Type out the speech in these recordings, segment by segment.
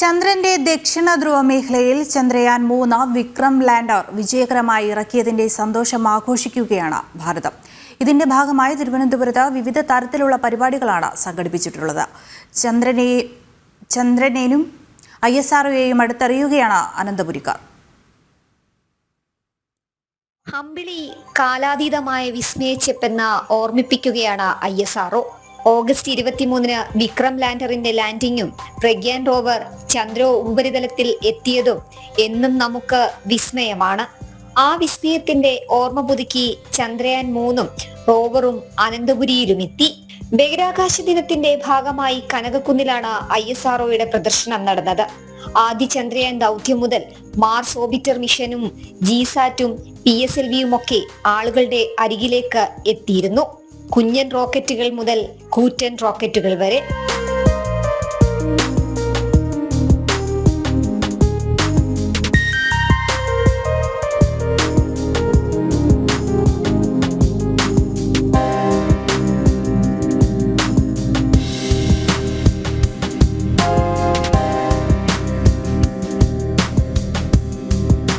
ചന്ദ്രന്റെ ദക്ഷിണ ധ്രുവ മേഖലയിൽ ചന്ദ്രയാൻ മൂന്ന് വിക്രം ലാൻഡർ വിജയകരമായി ഇറക്കിയതിന്റെ സന്തോഷം ആഘോഷിക്കുകയാണ് ഭാരതം. ഇതിന്റെ ഭാഗമായി തിരുവനന്തപുരത്ത് വിവിധ തരത്തിലുള്ള പരിപാടികളാണ് സംഘടിപ്പിച്ചിട്ടുള്ളത്. ചന്ദ്രനെ ചന്ദ്രനേനും ഐ എസ് ആർഒയെയും അടുത്തറിയുകയാണ് അനന്തപുരിക്കാർ. ഹമ്പിളി കാലാതീതമായ വിസ്മയിച്ചെപ്പെന്ന് ഓർമ്മിപ്പിക്കുകയാണ് ഐ എസ് ആർഒ ഓഗസ്റ്റ് ഇരുപത്തിമൂന്നിന് വിക്രം ലാൻഡറിന്റെ ലാൻഡിങ്ങും പ്രഗ്യാൻ റോവർ ചന്ദ്ര ഉപരിതലത്തിൽ എത്തിയതും എന്നും നമുക്ക് വിസ്മയമാണ്. ആ വിസ്മയത്തിന്റെ ഓർമ്മ പുതുക്കി ചന്ദ്രയാൻ മൂന്നും റോവറും അനന്തപുരിയിലും എത്തി ബഹിരാകാശ ദിനത്തിന്റെ ഭാഗമായി കനകക്കുന്നിലാണ് ഐ എസ് ആർഒയുടെ പ്രദർശനം നടന്നത്. ആദ്യ ചന്ദ്രയാൻ ദൗത്യം മുതൽ മാർസ് ഓബിറ്റർ മിഷനും ജിസാറ്റും പി എസ് എൽ വിയും ഒക്കെ ആളുകളുടെ അരികിലേക്ക് എത്തിയിരുന്നു. കുഞ്ഞൻ റോക്കറ്റുകൾ മുതൽ കൂറ്റൻ റോക്കറ്റുകൾ വരെ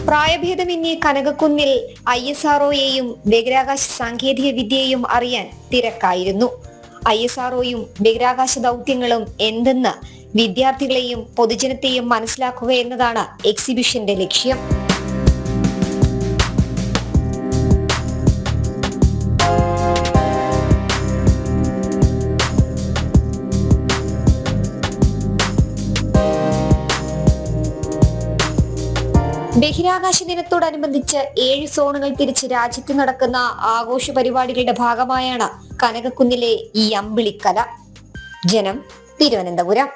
പ്രായഭേദമന്യേ കനകക്കുന്നിൽ ഐ എസ് ആർഒയെയും ബഹിരാകാശ സാങ്കേതിക വിദ്യയെയും അറിയാൻ തിരക്കായിരുന്നു. ഐ എസ് ആർഒയും ബഹിരാകാശ ദൗത്യങ്ങളും എന്തെന്ന് വിദ്യാർത്ഥികളെയും പൊതുജനത്തെയും മനസ്സിലാക്കുക എന്നതാണ് എക്സിബിഷന്റെ ലക്ഷ്യം. ബഹിരാകാശ ദിനത്തോടനുബന്ധിച്ച് ഏഴ് സോണുകൾ തിരിച്ച് രാജ്യത്ത് നടക്കുന്ന ആഘോഷ പരിപാടികളുടെ ഭാഗമായാണ് കനകക്കുന്നിലെ ഈ അമ്പിളിക്കല. ജനം തിരുവനന്തപുരം.